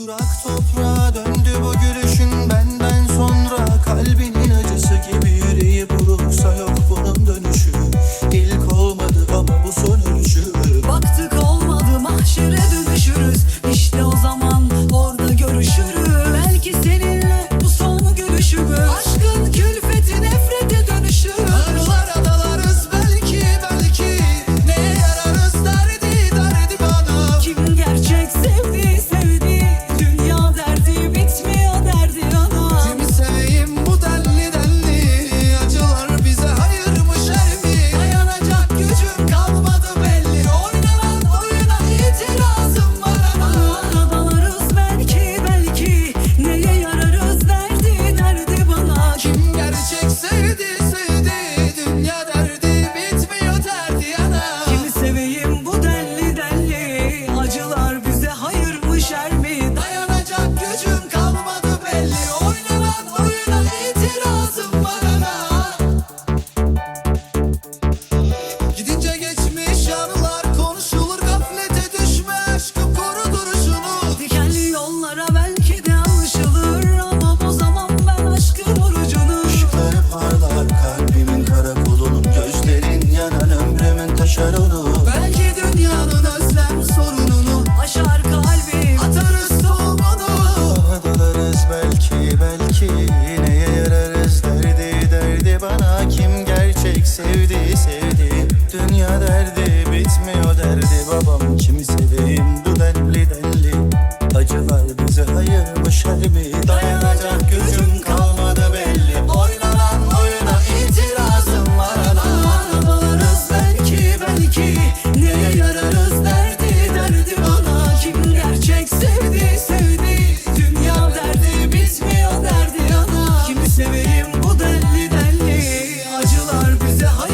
Kurak toprağa döndü bu gülüşün benden Bunlara belki de alışılır ama bu zaman ben aşkın orucunu Işıkları parlar kalbimin karakolunu Gözlerin yanan ömrümün taşeronu Belki Bu delli delli acılar bize hayal